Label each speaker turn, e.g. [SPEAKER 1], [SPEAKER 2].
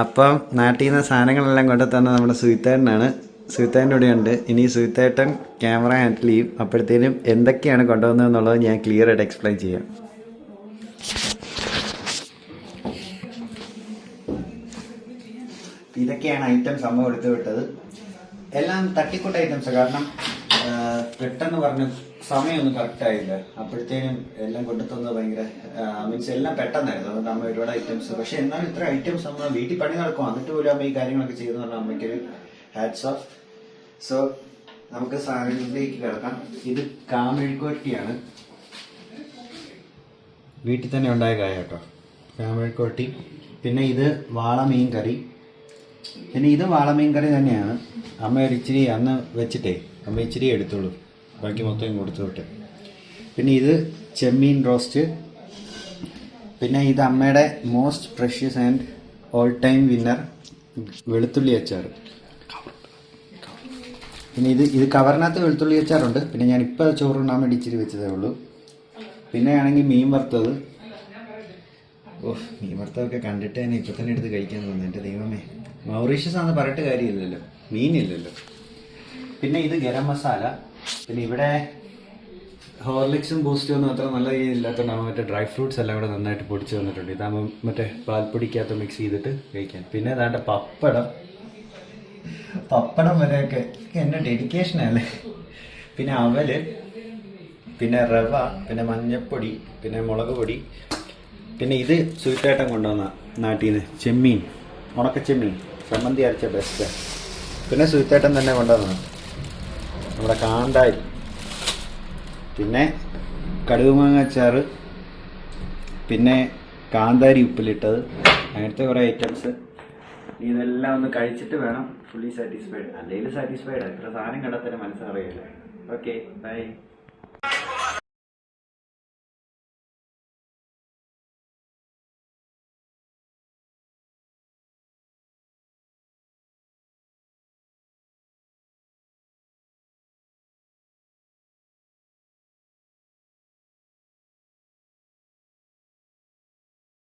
[SPEAKER 1] അപ്പം നാട്ടിൽ നിന്ന് സാധനങ്ങളെല്ലാം കൊണ്ട് തന്നെ നമ്മുടെ സുഹിത്തേട്ടനാണ്. സുഹിത്തേട്ടന്റെ കൂടെയുണ്ട് ഇനി സുഹിത്തേട്ടൻ ക്യാമറ ഹാൻഡിൽ ചെയ്യും. അപ്പോഴത്തേനും എന്തൊക്കെയാണ് കൊണ്ടുവന്നതെന്നുള്ളത് ഞാൻ ക്ലിയർ ആയിട്ട് എക്സ്പ്ലെയിൻ ചെയ്യാം. ഇതൊക്കെയാണ് ഐറ്റം അമ്മ എടുത്തു വിട്ടത് എല്ലാം തട്ടിക്കൂട്ട ഐറ്റംസ് കാരണം പെട്ടെന്ന് പറഞ്ഞ് സമയമൊന്നും കറക്റ്റ് ആയില്ല. അപ്പോഴത്തേനും എല്ലാം കൊണ്ടുത്തുന്നത് തന്നത് ഭയങ്കര മീൻസ് എല്ലാം പെട്ടെന്നായിരുന്നു. അതുകൊണ്ട് അമ്മ ഒരുപാട് ഐറ്റംസ് പക്ഷെ എന്നാലും ഇത്ര ഐറ്റംസ് അമ്മ വീട്ടിൽ പണി നടക്കും എന്നിട്ട് പോലും അമ്മ ഈ കാര്യങ്ങളൊക്കെ ചെയ്തു പറഞ്ഞാൽ അമ്മയ്ക്കൊരു ഹാറ്റ്സ് ഓഫ് സോ നമുക്ക് സാധനങ്ങളിലേക്ക് കിടക്കാം. ഇത് കാമഴിക്കോട്ടിയാണ്. വീട്ടിൽ തന്നെ ഉണ്ടായ കായ കേട്ടോ. കാമഴിക്കോട്ടി. പിന്നെ ഇത് വാളമീൻ കറി പിന്നെ ഇത് വാളമീൻ കറി തന്നെയാണ്. അമ്മ ഒരു ഇച്ചിരി അന്ന് വെച്ചിട്ടേ അമ്മ ഇച്ചിരി എടുത്തോളൂ ബാക്കി മൊത്തം കൊടുത്തു വിട്ട്. പിന്നെ ഇത് ചെമ്മീൻ റോസ്റ്റ്. പിന്നെ ഇത് അമ്മയുടെ most precious and all time winner വെളുത്തുള്ളി അച്ചാർ പിന്നെ ഇത് ഇത് കവറിനകത്ത് വെളുത്തുള്ളി അച്ചാറുണ്ട്. പിന്നെ ഞാൻ ഇപ്പോൾ ചോറുണ്ണാൻ വേണ്ടി ഇച്ചിരി വെച്ചതേ ഉള്ളൂ. പിന്നെ ആണെങ്കിൽ മീൻ വറുത്തത്. ഓ മീൻ വറുത്തതൊക്കെ കണ്ടിട്ട് തന്നെ ഇപ്പം തന്നെ എടുത്ത് കഴിക്കാൻ തോന്നുന്നു. എന്റെ ദൈവമേ. മൗറീഷ്യസ് ആണെന്ന് പറഞ്ഞിട്ട് കാര്യമില്ലല്ലോ. മീനില്ലല്ലോ. പിന്നെ ഇത് ഗരം മസാല. പിന്നെ ഇവിടെ ഹോർലിക്സും ബൂസ്റ്റും ഒന്നും അത്ര നല്ല രീതിയില്ലാത്തതുകൊണ്ട് മറ്റേ ഡ്രൈ ഫ്രൂട്ട്സ് എല്ലാം കൂടെ നന്നായിട്ട് പൊടിച്ച് വന്നിട്ടുണ്ട്. ഇതാകുമ്പോൾ മറ്റേ പാൽപ്പൊടിക്കകത്ത് മിക്സ് ചെയ്തിട്ട് കഴിക്കാൻ. പിന്നെ അതാണ്ട് പപ്പടം. പപ്പടം വരെയൊക്കെ. എന്റെ ഡെഡിക്കേഷനല്ലേ പിന്നെ അവൽ പിന്നെ റവ പിന്നെ മഞ്ഞപ്പൊടി പിന്നെ മുളക് പൊടി. പിന്നെ ഇത് സുയിട്ടേട്ടൻ കൊണ്ടുവന്ന നാട്ടിൽ നിന്ന് ചെമ്മീൻ. ഉണക്കച്ചെമ്മീൻ. ചമ്മന്തി അരച്ച ബെസ്റ്റ് പിന്നെ സുയിത്തേട്ടൻ തന്നെ കൊണ്ടുവന്നതാണ് നമ്മുടെ കാന്തായി പിന്നെ കടുകുമാങ്ങ അച്ചാർ പിന്നെ കാന്താരി ഉപ്പിലിട്ടത് അങ്ങനത്തെ കുറേ ഐറ്റംസ് ഇതെല്ലാം ഒന്ന് കഴിച്ചിട്ട് വേണം ഫുള്ളി സാറ്റിസ്ഫൈഡ് അല്ലെങ്കിൽ സാറ്റിസ്ഫൈഡ് എത്ര സാധനം കണ്ടെത്താനും മനസ്സറിയില്ല. Okay bye